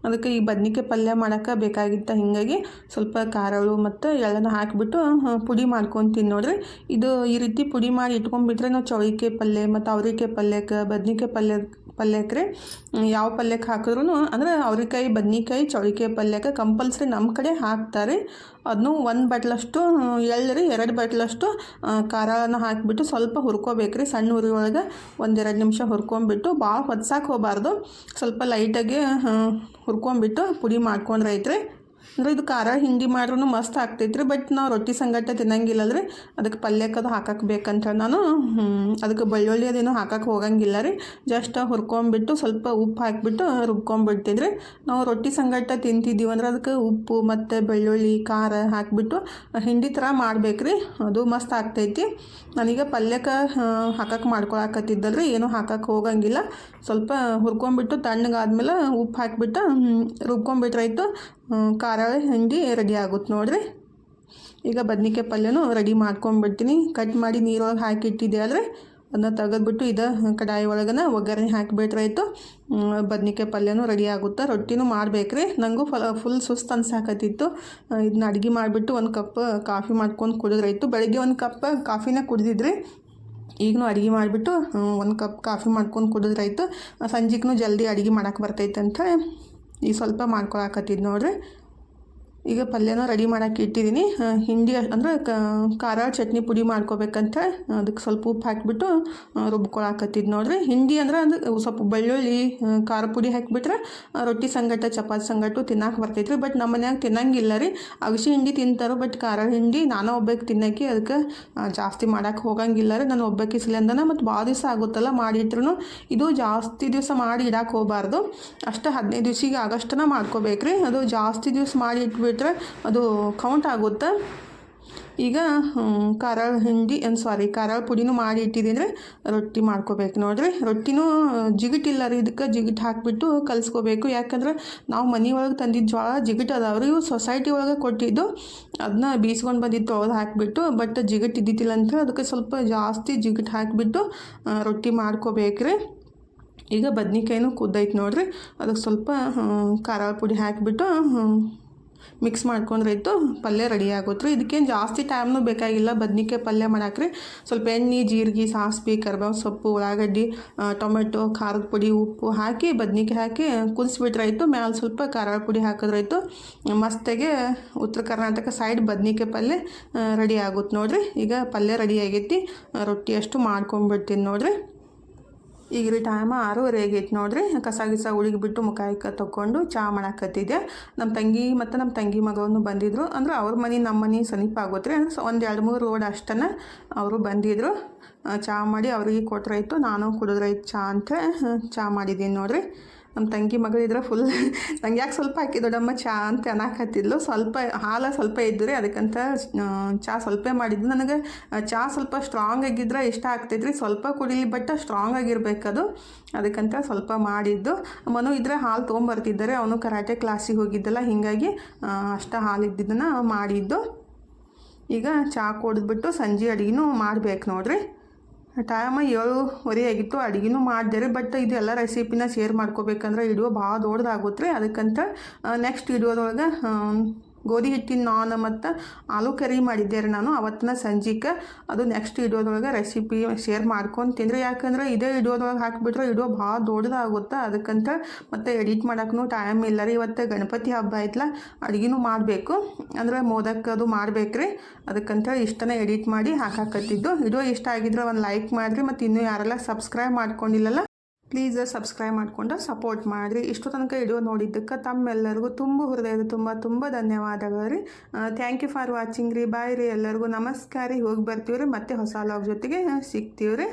ಅದಕ್ಕೆ ಈ ಬದ್ನಿಕಾಯಿ ಪಲ್ಯ ಮಾಡೋಕೆ ಬೇಕಾಗಿತ್ತು ಹೀಗಾಗಿ ಸ್ವಲ್ಪ ಖಾರಗಳು ಮತ್ತು ಎಲ್ಲನೂ ಹಾಕಿಬಿಟ್ಟು ಪುಡಿ ಮಾಡ್ಕೊತೀನಿ ನೋಡ್ರಿ. ಇದು ಈ ರೀತಿ ಪುಡಿ ಮಾಡಿ ಇಟ್ಕೊಂಡ್ಬಿಟ್ರೆ ನಾವು ಚೌಳಿಕಾಯಿ ಪಲ್ಯ ಮತ್ತು ಅವ್ರಿಕಾಯಿ ಪಲ್ಯಕ್ಕೆ, ಬದ್ನಿಕಾಯಿ ಪಲ್ಯ, ಪಲ್ಯಕ್ಕೆ ಯಾವ ಪಲ್ಯಕ್ಕೆ ಹಾಕಿದ್ರು ಅಂದ್ರೆ ಅವ್ರಿಕಾಯಿ, ಬದ್ನಿಕಾಯಿ, ಚೌಳಿಕಾಯಿ ಪಲ್ಯಕ್ಕೆ ಕಂಪಲ್ಸರಿ ನಮ್ಮ ಕಡೆ ಹಾಕ್ತಾರೆ. ಅದನ್ನು ಒಂದು ಬಟ್ಲಷ್ಟು ಎಳ್ಳರಿ ಎರಡು ಬಟ್ಲಷ್ಟು ಖಾರನ ಹಾಕಿಬಿಟ್ಟು ಸ್ವಲ್ಪ ಹುರ್ಕೋಬೇಕ್ರಿ ಸಣ್ಣ ಉರಿ ಒಳಗೆ ಒಂದೆರಡು ನಿಮಿಷ ಹುರ್ಕೊಂಬಿಟ್ಟು ಭಾಳ ಹೊತ್ಸಾಕೆ ಹೋಗಬಾರ್ದು. ಸ್ವಲ್ಪ ಲೈಟಾಗಿ ಹುರ್ಕೊಂಬಿಟ್ಟು ಪುಡಿ ಮಾಡ್ಕೊಂಡ್ರೆ ಐತ್ರಿ ಅಂದ್ರೆ ಇದು ಖಾರ, ಹಿಂಡಿ ಮಾಡ್ರೂ ಮಸ್ತ್ ಆಗ್ತೈತ್ರಿ ಬಟ್ ನಾವು ರೊಟ್ಟಿ ಸಂಗಟ ತಿನ್ನಂಗಿಲ್ಲಲ್ರಿ. ಅದಕ್ಕೆ ಪಲ್ಯಕ್ಕೆ ಅದು ಹಾಕಕ್ಕೆ ಬೇಕಂತ ನಾನು ಅದಕ್ಕೆ ಬೆಳ್ಳುಳ್ಳಿ ಅದೇನು ಹಾಕಕ್ಕೆ ಹೋಗಂಗಿಲ್ಲ ರೀ. ಜಸ್ಟ್ ಹುರ್ಕೊಂಬಿಟ್ಟು ಸ್ವಲ್ಪ ಉಪ್ಪು ಹಾಕಿಬಿಟ್ಟು ರುಬ್ಕೊಂಬಿಡ್ತಿದ್ರಿ. ನಾವು ರೊಟ್ಟಿ ಸಂಗಟ ತಿಂತಿದ್ದೀವಿ ಅಂದ್ರೆ ಅದಕ್ಕೆ ಉಪ್ಪು ಮತ್ತು ಬೆಳ್ಳುಳ್ಳಿ, ಖಾರ ಹಾಕಿಬಿಟ್ಟು ಹಿಂಡಿ ಥರ ಮಾಡ್ಬೇಕ್ರಿ. ಅದು ಮಸ್ತ್ ಆಗ್ತೈತಿ. ನನಗೆ ಪಲ್ಯಕ್ಕೆ ಹಾಕಕ್ಕೆ ಮಾಡ್ಕೊಳಕತ್ತಿದ್ದಲ್ರಿ, ಏನೂ ಹಾಕಕ್ಕೆ ಹೋಗಂಗಿಲ್ಲ. ಸ್ವಲ್ಪ ಹುರ್ಕೊಂಬಿಟ್ಟು ತಣ್ಣಗಾದ್ಮೇಲೆ ಉಪ್ಪು ಹಾಕಿಬಿಟ್ಟು ರುಬ್ಕೊಂಬಿಟ್ರಾಯ್ತು ಖಾರ ಹಿಂಡಿ ರೆಡಿ ಆಗುತ್ತೆ ನೋಡ್ರಿ. ಈಗ ಬದ್ನಿಕಾಯಿ ಪಲ್ಯನೂ ರೆಡಿ ಮಾಡ್ಕೊಂಡ್ಬಿಡ್ತೀನಿ. ಕಟ್ ಮಾಡಿ ನೀರೊಳಗೆ ಹಾಕಿ ಇಟ್ಟಿದ್ದೆ ಆದರೆ ಅದನ್ನ ತೆಗೆದ್ಬಿಟ್ಟು ಇದು ಕಡಾಯಿ ಒಳಗನ ಒಗ್ಗರಣೆ ಹಾಕಿಬಿಟ್ರಾಯ್ತು ಬದ್ನಿಕಾಯಿ ಪಲ್ಯನೂ ರೆಡಿ ಆಗುತ್ತೆ. ರೊಟ್ಟಿನೂ ಮಾಡ್ಬೇಕ್ರಿ. ನನಗೂ ಫಲ, ಫುಲ್ ಸುಸ್ತು ಅನ್ಸಾಕತ್ತಿತ್ತು. ಇದನ್ನ ಅಡುಗೆ ಮಾಡಿಬಿಟ್ಟು ಒಂದು ಕಪ್ ಕಾಫಿ ಮಾಡ್ಕೊಂಡು ಕುಡಿದ್ರಾಯ್ತು ಬೆಳಗ್ಗೆ ಒಂದು ಕಪ್ ಕಾಫಿನ ಕುಡಿದಿದ್ರಿ. ಈಗಲೂ ಅಡುಗೆ ಮಾಡಿಬಿಟ್ಟು ಒಂದು ಕಪ್ ಕಾಫಿ ಮಾಡ್ಕೊಂಡು ಕುಡಿದ್ರಾಯ್ತು ಸಂಜೆಗೂ ಜಲ್ದಿ ಅಡುಗೆ ಮಾಡೋಕ್ಕೆ ಬರ್ತೈತೆ ಅಂತ ಈಗ ಸ್ವಲ್ಪ ಮಾಡ್ಕೊಳಕತ್ತಿದ್ದು ನೋಡ್ರಿ. ಈಗ ಪಲ್ಯನ ರೆಡಿ ಮಾಡಕ್ಕೆ ಇಟ್ಟಿದ್ದೀನಿ. ಹಿಂಡಿ ಅಂದರೆ ಖಾರ ಚಟ್ನಿ ಪುಡಿ ಮಾಡ್ಕೋಬೇಕಂತ ಅದಕ್ಕೆ ಸ್ವಲ್ಪ ಉಪ್ಪು ಹಾಕಿಬಿಟ್ಟು ರುಬ್ಕೊಳಕತ್ತಿದ್ದು ನೋಡಿರಿ. ಹಿಂಡಿ ಅಂದ್ರೆ ಅದು ಸ್ವಲ್ಪ ಬೆಳ್ಳುಳ್ಳಿ ಖಾರ ಪುಡಿ ಹಾಕಿಬಿಟ್ರೆ ರೊಟ್ಟಿ ಸಂಗಟ, ಚಪಾತಿ ಸಂಗಟ ತಿನ್ನಕ್ಕೆ ಬರ್ತೈತ್ರಿ. ಬಟ್ ನಮ್ಮ ಮನ್ಯಾಗ ತಿನ್ನಂಗಿಲ್ಲ ರೀ. ಅಗಸಿ ಹಿಂಡಿ ತಿಂತಾರೆ ಬಟ್ ಖಾರ ಹಿಂಡಿ ನಾನು ಒಬ್ಬಕ್ಕೆ ತಿನ್ನಕ್ಕೆ ಅದಕ್ಕೆ ಜಾಸ್ತಿ ಮಾಡಕ್ಕೆ ಹೋಗಂಗಿಲ್ಲ ರೀ. ನಾನು ಒಬ್ಬಕ್ಕೆ ಸಿಲಿಂದನ ಮತ್ತು ಭಾಳ ದಿವಸ ಆಗುತ್ತಲ್ಲ ಮಾಡಿಟ್ರು ಇದು ಜಾಸ್ತಿ ದಿವಸ ಮಾಡಿ ಇಡಕ್ಕೆ ಹೋಗಬಾರ್ದು. ಅಷ್ಟು ಹದಿನೈದು ದಿವ್ಸಿಗೆ ಆಗಷ್ಟನ ಮಾಡ್ಕೋಬೇಕ್ರಿ. ಅದು ಜಾಸ್ತಿ ದಿವಸ ಮಾಡಿ ಇಟ್ಬಿಟ್ರೆ ಅದು ಕೌಂಟ್ ಆಗುತ್ತೆ? ಈಗ ಖಾರ ಹಿಂಡಿ ಸಾರಿ ಖಾರ ಪುಡಿನೂ ಮಾಡಿ ಇಟ್ಟಿದ್ದೀನಿ ರೊಟ್ಟಿ ಮಾಡ್ಕೋಬೇಕು. ನೋಡ್ರಿ, ರೊಟ್ಟಿನೂ ಜಿಗಿಟಿಲ್ಲ ರೀ, ಇದಕ್ಕೆ ಜಿಗಿಟ್ ಹಾಕಿಬಿಟ್ಟು ಕಲಿಸ್ಕೋಬೇಕು. ಯಾಕಂದ್ರೆ ನಾವು ಮನೆ ಒಳಗೆ ತಂದಿದ್ದ ಜ್ವಾಳ ಜಿಗಿಟ್ ಅದಾವ್ರಿ ಇವು ಸೊಸೈಟಿ ಒಳಗೆ ಕೊಟ್ಟಿದ್ದು. ಅದನ್ನ ಬೀಸ್ಕೊಂಡು ಬಂದಿದ್ದು ಅವ್ರು ಹಾಕಿಬಿಟ್ಟು ಬಟ್ ಜಿಗಿಟ್ ಇದ್ದಿದ್ದಿಲ್ಲ ಅಂತ ಅದಕ್ಕೆ ಸ್ವಲ್ಪ ಜಾಸ್ತಿ ಜಿಗಿಟ್ ಹಾಕಿಬಿಟ್ಟು ರೊಟ್ಟಿ ಮಾಡ್ಕೋಬೇಕ್ರಿ ಈಗ ಬದ್ನಿಕಾಯಿನೂ ಕುದ್ದೈತೆ ನೋಡ್ರಿ, ಅದಕ್ಕೆ ಸ್ವಲ್ಪ ಖಾರ ಪುಡಿ ಹಾಕಿಬಿಟ್ಟು ಮಿಕ್ಸ್ ಮಾಡ್ಕೊಂಡ್ರೆ ಇತ್ತು ಪಲ್ಯ ರೆಡಿ ಆಗುತ್ತೆ ಇದಕ್ಕೇನು ಜಾಸ್ತಿ ಟೈಮ್ನೂ ಬೇಕಾಗಿಲ್ಲ. ಬದ್ನಿಕಾಯಿ ಪಲ್ಯ ಮಾಡಾಕ್ರಿ. ಸ್ವಲ್ಪ ಎಣ್ಣೆ, ಜೀರಿಗೆ, ಸಾಸಿವೆ ಕರ್ಬೇವು ಸೊಪ್ಪು, ಉಳ್ಳಾಗಡ್ಡಿ ಟೊಮೆಟೊ, ಖಾರದ ಪುಡಿ, ಉಪ್ಪು ಹಾಕಿ, ಬದ್ನಿಕಾಯಿ ಹಾಕಿ ಕುದಿಸ್ಬಿಟ್ರೆ ಆಯಿತು. ಮ್ಯಾಲೆ ಸ್ವಲ್ಪ ಖಾರದ ಪುಡಿ ಹಾಕಿದ್ರಾಯ್ತು ಮಸ್ತಾಗೆ ಉತ್ತರ ಕರ್ನಾಟಕ ಸೈಡ್ ಬದ್ನಿಕಾಯಿ ಪಲ್ಯ ರೆಡಿ ಆಗುತ್ತೆ ನೋಡಿರಿ. ಈಗ ಪಲ್ಯ ರೆಡಿ ಆಗೈತಿ. ರೊಟ್ಟಿ ಅಷ್ಟು ಮಾಡ್ಕೊಂಡ್ಬಿಡ್ತೀನಿ ನೋಡ್ರಿ. ಈಗ ರೀ ಟೈಮ್ ಆರೂವರೆ ಆಗೈತೆ ನೋಡ್ರಿ. ಕಸ ಗಿಸ ಉಳಿಗೆ ಬಿಟ್ಟು ಮುಖ ಇಕ್ಕ ತೊಗೊಂಡು ಚಹಾ ಮಾಡಾಕತ್ತಿದ್ದೆ ನಮ್ಮ ತಂಗಿ ಮತ್ತು ನಮ್ಮ ತಂಗಿ ಮಗವನ್ನು ಬಂದಿದ್ರು. ಅಂದ್ರೆ ಅವ್ರ ಮನೆ ನಮ್ಮ ಮನೆ ಸಮೀಪ ಆಗೋತ್ರಿ. ಅಂದ್ರೆ ಒಂದು ಎರಡು ಮೂರು ರೋಡ್ ಅಷ್ಟನ್ನು ಅವರು ಬಂದಿದ್ರು. ಚಹಾ ಮಾಡಿ ಅವ್ರಿಗೆ ಕೊಟ್ರಾಯ್ತು. ನಾನು ಕುಡಿದ್ರಾಯ್ತು ಚಾ ಅಂತ ಚಹಾ ಮಾಡಿದ್ದೀನಿ ನೋಡ್ರಿ. ನಮ್ಮ ತಂಗಿ ಮಗಳಿದ್ರೆ ಫುಲ್ [LAUGHS] ನಂಗೆ ಯಾಕೆ ಸ್ವಲ್ಪ ಹಾಕಿ ದೊಡ್ಡಮ್ಮ ಚಾ ಅಂತ ಅನ್ನಕತ್ತಿದ್ಲು. ಸ್ವಲ್ಪ ಹಾಲು ಸ್ವಲ್ಪ ಇದ್ದರೆ ಅದಕ್ಕಂತ ಚಾ ಸ್ವಲ್ಪ ಮಾಡಿದ್ದು. ನನಗೆ ಚಾ ಸ್ವಲ್ಪ ಸ್ಟ್ರಾಂಗ್ ಆಗಿದ್ರೆ ಇಷ್ಟ ಆಗ್ತೈತ್ರಿ ಸ್ವಲ್ಪ ಕುಡಿಲಿ ಬಟ್ ಸ್ಟ್ರಾಂಗ್ ಆಗಿರ್ಬೇಕದು. ಅದಕ್ಕಂತ ಸ್ವಲ್ಪ ಮಾಡಿದ್ದು. ಮನು ಇದ್ರೆ ಹಾಲು ತೊಗೊಂಬರ್ತಿದ್ದಾರೆ. ಅವನು ಕರಾಟೆ ಕ್ಲಾಸಿಗೆ ಹೋಗಿದ್ದಲ್ಲ, ಹೀಗಾಗಿ ಅಷ್ಟು ಅಷ್ಟ ಹಾಲು ಇದ್ದಿದ್ದನ್ನು ಮಾಡಿದ್ದು. ಈಗ ಚಾ ಕುಡಿದ್ಬಿಟ್ಟು ಸಂಜೆ ಅಡುಗೆನೂ ಮಾಡ್ಬೇಕು ನೋಡ್ರಿ. ಟೈಮ ಏಳುವರೆ ಆಗಿತ್ತು, ಅಡುಗೆನೂ ಮಾಡಿದೆ ಬಟ್ ಇದೆಲ್ಲ ರೆಸಿಪಿನ ಶೇರ್ ಮಾಡ್ಕೋಬೇಕಂದ್ರೆ ವಿಡಿಯೋ ಭಾಳ ದೊಡ್ಡದಾಗುತ್ತೆ ರೀ ಅದಕ್ಕಂತ ನೆಕ್ಸ್ಟ್ ವಿಡಿಯೋದೊಳಗೆ ಗೋಧಿ ಹಿಟ್ಟಿನ ನಾನ್ ಮತ್ತು ಆಲೂ ಕರಿ ಮಾಡಿದ್ದೆ ರೀ ನಾನು ಅವತ್ತಿನ ಸಂಜೆಗೆ ಅದು ನೆಕ್ಸ್ಟ್ ಇಡೋದ್ರೊಳಗೆ ರೆಸಿಪಿ ಶೇರ್ ಮಾಡ್ಕೊಂಡು ತಿಂದರೆ. ಯಾಕಂದ್ರೆ ಇದೇ ವಿಡಿಯೋದೊಳಗೆ ಹಾಕಿಬಿಟ್ರೆ ಇಡೋ ಭಾಳ ದೊಡ್ಡದಾಗುತ್ತೆ ಅದಕ್ಕಂತ ಮತ್ತು ಎಡಿಟ್ ಮಾಡೋಕ್ಕೂ ಟೈಮ್ ಇಲ್ಲ ರೀ. ಇವತ್ತು ಗಣಪತಿ ಹಬ್ಬ ಐತ್ಲ, ಅಡುಗೆನೂ ಮಾಡಬೇಕು. ಅಂದ್ರೆ ಮೋದಕ್ಕೆ ಅದು ಮಾಡ್ಬೇಕು ರೀ ಅದಕ್ಕಂತ ಇಷ್ಟನೇ ಎಡಿಟ್ ಮಾಡಿ ಹಾಕಾಕತ್ತಿದ್ದು. ಇಡೋ ಇಷ್ಟ ಆಗಿದ್ರೆ ಒಂದು ಲೈಕ್ ಮಾಡಿರಿ. ಮತ್ತು ಇನ್ನೂ ಯಾರೆಲ್ಲ ಸಬ್ಸ್ಕ್ರೈಬ್ ಮಾಡ್ಕೊಂಡಿಲ್ಲಲ್ಲ ಪ್ಲೀಸ್ ಸಬ್ಸ್ಕ್ರೈಬ್ ಮಾಡಿಕೊಂಡು ಸಪೋರ್ಟ್ ಮಾಡಿರಿ. ಇಷ್ಟು ತನಕ ವಿಡಿಯೋ ನೋಡಿದ್ದಕ್ಕೆ ತಮ್ಮೆಲ್ಲರಿಗೂ ತುಂಬ ಹೃದಯದ ತುಂಬ ತುಂಬ ಧನ್ಯವಾದಗಳು ರೀ. ಥ್ಯಾಂಕ್ ಯು ಫಾರ್ ವಾಚಿಂಗ್ ರೀ. ಬಾಯ್ ರೀ ಎಲ್ಲರಿಗೂ. ನಮಸ್ಕಾರ ರೀ. ಹೋಗಿ ಬರ್ತೀವಿ ರೀ. ಮತ್ತೆ ಹೊಸ ಲಾಗ್ ಜೊತೆಗೆ ಸಿಗ್ತೀವಿ ರೀ.